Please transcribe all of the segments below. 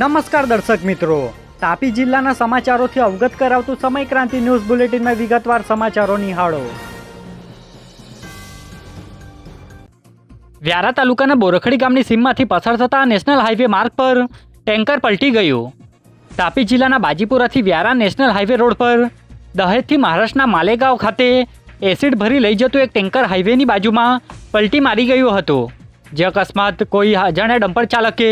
નમસ્કાર દર્શક મિત્રો. તાપી જિલ્લાના સમાચારોથી અવગત કરાવતું સમય ક્રાંતિ ન્યૂઝ બુલેટિનમાં વિગતવાર સમાચારો નિહાળો. વ્યારા તાલુકાના બોરખડી ગામની સીમમાંથી પસાર થતા નેશનલ હાઈવે માર્ગ પર ટેન્કર પલટી ગયું. તાપી જિલ્લાના બાજીપુરાથી વ્યારા નેશનલ હાઈવે રોડ પર દહેજથી મહારાષ્ટ્રના માલેગાંવ ખાતે એસિડ ભરી લઈ જતું એક ટેન્કર હાઈવેની બાજુમાં પલટી મારી ગયું હતું. જે અકસ્માત કોઈ અજાણ્યા ડમ્પર ચાલકે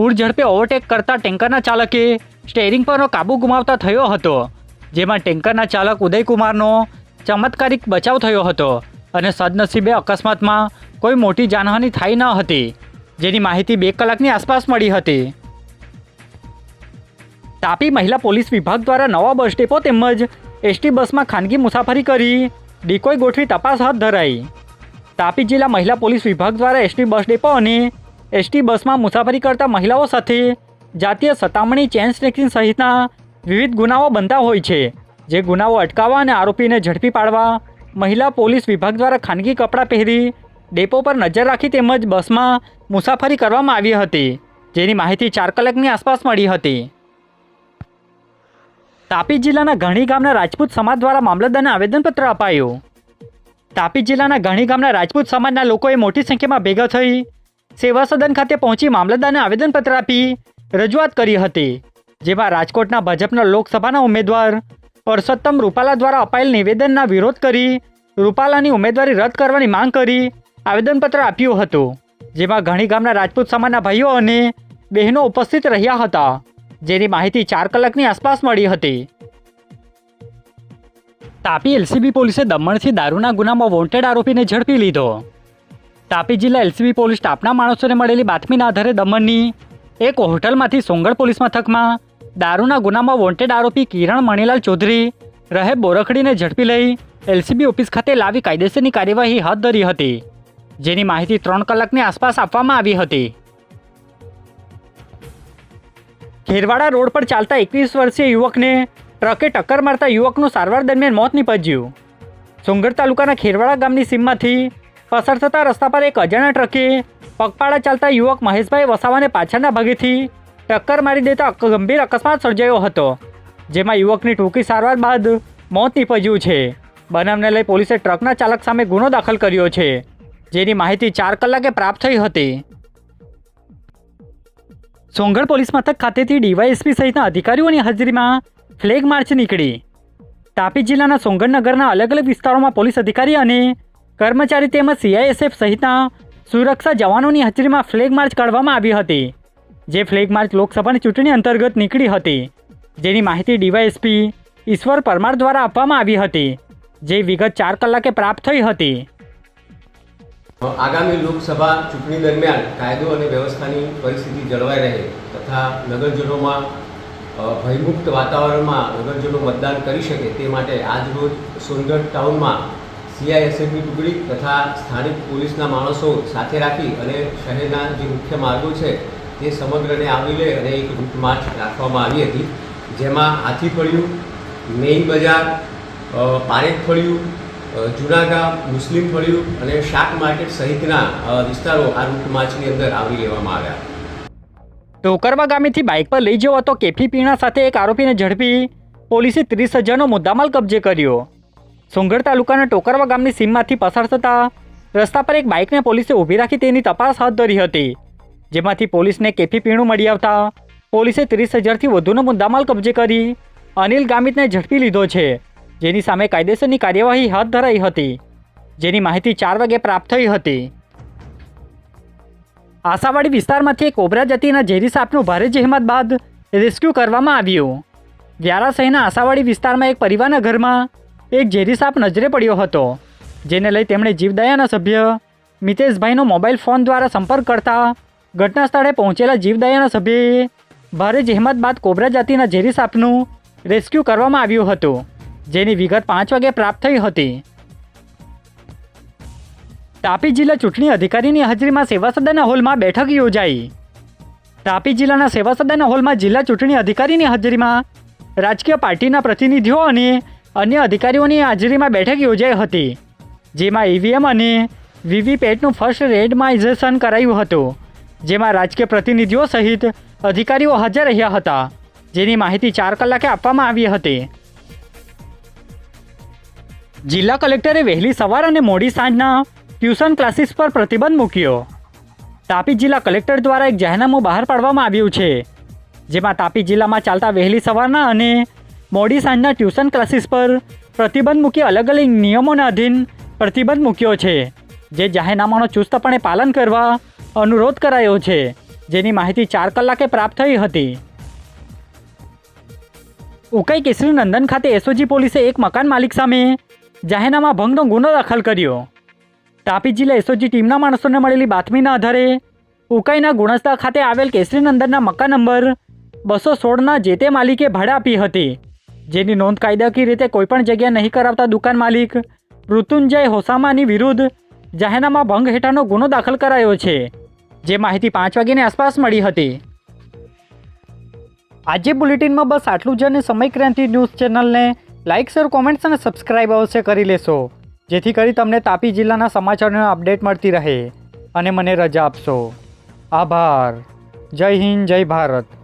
પૂર ઝડપે ઓવરટેક કરતા ટેન્કરના ચાલકે સ્ટેરિંગ પરનો કાબુ ગુમાવતા થયો હતો, જેમાં ટેન્કરના ચાલક ઉદયકુમારનો ચમત્કારિક બચાવ થયો હતો અને સદનસીબે અકસ્માતમાં કોઈ મોટી જાનહાનિ થઈ ન હતી, જેની માહિતી બે કલાકની આસપાસ મળી હતી. તાપી મહિલા પોલીસ વિભાગ દ્વારા નવા બસ ડેપો તેમજ એસટી બસમાં ખાનગી મુસાફરી કરી ડીકોઈ ગોઠવી તપાસ હાથ ધરાઈ. તાપી જિલ્લા મહિલા પોલીસ વિભાગ દ્વારા એસટી બસ ડેપો અને એસટી બસમાં મુસાફરી કરતા મહિલાઓ સાથે જાતીય સતામણી ચેન સ્નેકિંગ સહિતના વિવિધ ગુનાઓ બનતા હોય છે, જે ગુનાઓ અટકાવવા અને આરોપીને ઝડપી પાડવા મહિલા પોલીસ વિભાગ દ્વારા ખાનગી કપડાં પહેરી ડેપો પર નજર રાખી તેમજ બસમાં મુસાફરી કરવામાં આવી હતી, જેની માહિતી ચાર કલાકની આસપાસ મળી હતી. તાપી જિલ્લાના ઘણી ગામના રાજપૂત સમાજ દ્વારા મામલતદારને આવેદનપત્ર અપાયું. તાપી જિલ્લાના ઘણી ગામના રાજપૂત સમાજના લોકોએ મોટી સંખ્યામાં ભેગા થઈ સેવા સદન ખાતે પહોંચી મામલતદારને આવેદનપત્ર આપી રજૂઆત કરી હતી, જેમાં રાજકોટના ભાજપના લોકસભાના ઉમેદવાર પરસોત્તમ રૂપાલા દ્વારા અપાયેલ નિવેદનના વિરોધ કરી રૂપાલાની ઉમેદવારી રદ કરવાની માંગ કરી આવેદનપત્ર આપ્યું હતું, જેમાં ઘણી ગામના રાજપૂત સમાજના ભાઈઓ અને બહેનો ઉપસ્થિત રહ્યા હતા, જેની માહિતી ચાર કલાકની આસપાસ મળી હતી. તાપી એલસીબી પોલીસે દમણથી દારૂના ગુનામાં વોન્ટેડ આરોપીને ઝડપી લીધો. તાપી જિલ્લા એલસીબી પોલીસ સ્ટાફના માણસોને મળેલી બાતમીના આધારે દમણની એક હોટલમાંથી સોંગડ પોલીસ મથકમાં દારૂના ગુનામાં વોન્ટેડ આરોપી કિરણ મણીલાલ ચૌધરી રહે બોરખડીને ઝડપી લઈ એલસીબી ઓફિસ ખાતે લાવી કાયદેસરની કાર્યવાહી હાથ ધરી હતી, જેની માહિતી ત્રણ કલાકની આસપાસ આપવામાં આવી હતી. ખેરવાડા રોડ પર ચાલતા એકવીસ વર્ષીય યુવકને ટ્રકે ટક્કર મારતા યુવકનું સારવાર દરમિયાન મોત નીપજ્યું. સોંગર તાલુકાના ખેરવાડા ગામની સીમમાંથી પસાર થતા રસ્તા પર એક અજાણ્યા ટ્રકે પગપાળા ચાલતા યુવક મહેશભાઈ વસાવાને પાછળના ભાગેથી ટક્કર મારી દેતા ગંભીર અકસ્માત સર્જાયો હતો, જેમાં યુવકની ટૂંકી સારવાર બાદ મોત નીપજ્યું છે. બનાવને લઈ પોલીસે ટ્રકના ચાલક સામે ગુનો દાખલ કર્યો છે, જેની માહિતી ચાર કલાકે પ્રાપ્ત થઈ હતી. સોંગળ પોલીસ મથક ખાતેથી ડીવાયએસપી સહિતના અધિકારીઓની હાજરીમાં ફ્લેગ માર્ચ નીકળી. તાપી જિલ્લાના સોંગઢ નગરના અલગ અલગ વિસ્તારોમાં પોલીસ અધિકારી અને કર્મચારી તેમજ સીઆઈએસએફ સહિતના સુરક્ષા જવાનોની હાજરીમાં ફ્લેગ માર્ચ કાઢવામાં આવી હતી, જે ફ્લેગ માર્ચ લોકસભાની ચૂંટણી અંતર્ગત નીકળી હતી. જેની માહિતી ડીવાયએસપી ઈશ્વર પરમાર દ્વારા આપવામાં આવી હતી, જે વિગત ચાર કલાકે પ્રાપ્ત થઈ હતી. આગામી લોકસભા ચૂંટણી દરમિયાન કાયદો અને વ્યવસ્થાની પરિસ્થિતિ જળવાઈ રહે તથા નગરજનોમાં ભયમુક્ત વાતાવરણમાં નગરજનો મતદાન કરી શકે તે માટે આજરોજ સોનગઢ ટાઉનમાં સીઆઈએસએફની ટુકડી તથા સ્થાનિક પોલીસના માણસો સાથે રાખી અને શહેરના જે મુખ્ય માર્ગો છે તે સમગ્રને આવરી લે અને એક રૂટ માર્ચ રાખવામાં આવી હતી. જેમાં હાથી ફળિયું મેઇન બજાર પારેક ફળિયું અ, મુસ્લિમ ફળિયું અને શાક માર્કેટ સહિતના વિસ્તારો આ રૂટ માર્ચની અંદર આવરી લેવામાં આવ્યા. ટોકરવા ગામેથી બાઇક પર લઈ જવાતો કેફી પીણા સાથે એક આરોપીને ઝડપી પોલીસે ત્રીસ હજારનો મુદ્દામાલ કબજે કર્યો. સોંગઢ તાલુકાના ટોકરવા ગામની સીમમાંથી પસાર થતા રસ્તા પર એક બાઇકને પોલીસે ઊભી રાખી તેની તપાસ હાથ ધરી હતી. જેમાંથી પોલીસને કેફી પીણું મળી આવતા પોલીસે ત્રીસ હજારથી વધુનો મુદ્દામાલ કબજે કરી અનિલ ગામિતને ઝડપી લીધો છે, જેની સામે કાયદેસરની કાર્યવાહી હાથ ધરાઈ હતી, જેની માહિતી ચાર વાગે પ્રાપ્ત થઈ હતી. આશાવાડી વિસ્તારમાંથી એક કોબરા જતીના ઝેરી સાપનું ભારે જહેમત બાદ રેસ્ક્યુ કરવામાં આવ્યું. વ્યારા શહેરના આશાવાડી વિસ્તારમાં એક પરિવારના ઘરમાં એક ઝેરી સાપ નજરે પડ્યો હતો, જેને લઈ તેમણે જીવદયાના સભ્ય મિતેશભાઈનો મોબાઈલ ફોન દ્વારા સંપર્ક કરતા ઘટના સ્થળે પહોંચેલા જીવદયાના સભ્યએ ભારે જહેમત બાદ કોબરા જાતિના ઝેરી સાપનું રેસ્ક્યુ કરવામાં આવ્યું હતું, જેની વિગત પાંચ વાગે પ્રાપ્ત થઈ હતી. તાપી જિલ્લા ચૂંટણી અધિકારીની હાજરીમાં સેવા સદનના હોલમાં બેઠક યોજાઈ. તાપી જિલ્લાના સેવા સદનના હોલમાં જિલ્લા ચૂંટણી અધિકારીની હાજરીમાં રાજકીય પાર્ટીના પ્રતિનિધિઓ અને અન્ય અધિકારીઓની હાજરીમાં બેઠક યોજાઈ હતી, જેમાં ઈવીએમ અને વીવીપેટનું ફર્સ્ટ રેન્ડમાઇઝેશન કરાયું હતું, જેમાં રાજકીય પ્રતિનિધિઓ સહિત અધિકારીઓ હાજર રહ્યા હતા, જેની માહિતી ચાર કલાકે આપવામાં આવી હતી. જિલ્લા કલેક્ટરે વહેલી સવાર અને મોડી સાંજના ટ્યુશન ક્લાસીસ પર પ્રતિબંધ મૂક્યો. તાપી જિલ્લા કલેક્ટર દ્વારા એક જાહેરનામું બહાર પાડવામાં આવ્યું છે, જેમાં તાપી જિલ્લામાં ચાલતા વહેલી સવારના અને મોડી સાંજના ટ્યુશન ક્લાસીસ પર પ્રતિબંધ મૂકી અલગ અલગ નિયમોના અધીન પ્રતિબંધ મૂક્યો છે, જે જાહેરનામાનો ચુસ્તપણે પાલન કરવા અનુરોધ કરાયો છે, જેની માહિતી ચાર કલાકે પ્રાપ્ત થઈ હતી. ઉકાઈ કેસરી નંદન ખાતે એસઓજી પોલીસે એક મકાન માલિક સામે જાહેરનામા ભંગનો ગુનો દાખલ કર્યો. તાપી જિલ્લા એસઓજી ટીમના માણસોને મળેલી બાતમીના આધારે ઉકાઈના ગુણસ્તા ખાતે આવેલ કેસરી નંદનના મકાન નંબર બસો સોળના જે તે માલિકે ભાડે આપી હતી. જેની નોંધ કાયદાકીય રીતે કોઈપણ જગ્યા નહીં કરાવતા દુકાન માલિક મૃત્યુંજય હોસામાની વિરુદ્ધ જાહેરનામા ભંગ હેઠળનો ગુનો દાખલ કરાયો છે, જે માહિતી પાંચ વાગ્યાની આસપાસ મળી હતી. આજે બુલેટિનમાં બસ આટલું જ અને સમય ક્રાંતિ ન્યૂઝ ચેનલને લાઇક શેર, કોમેન્ટ્સ અને સબસ્ક્રાઇબ અવશ્ય કરી લેશો, જેથી કરી તમને તાપી જિલ્લાના સમાચારનો અપડેટ મળતી રહે અને મને રજા આપશો. આભાર. જય હિન્દ, જય ભારત.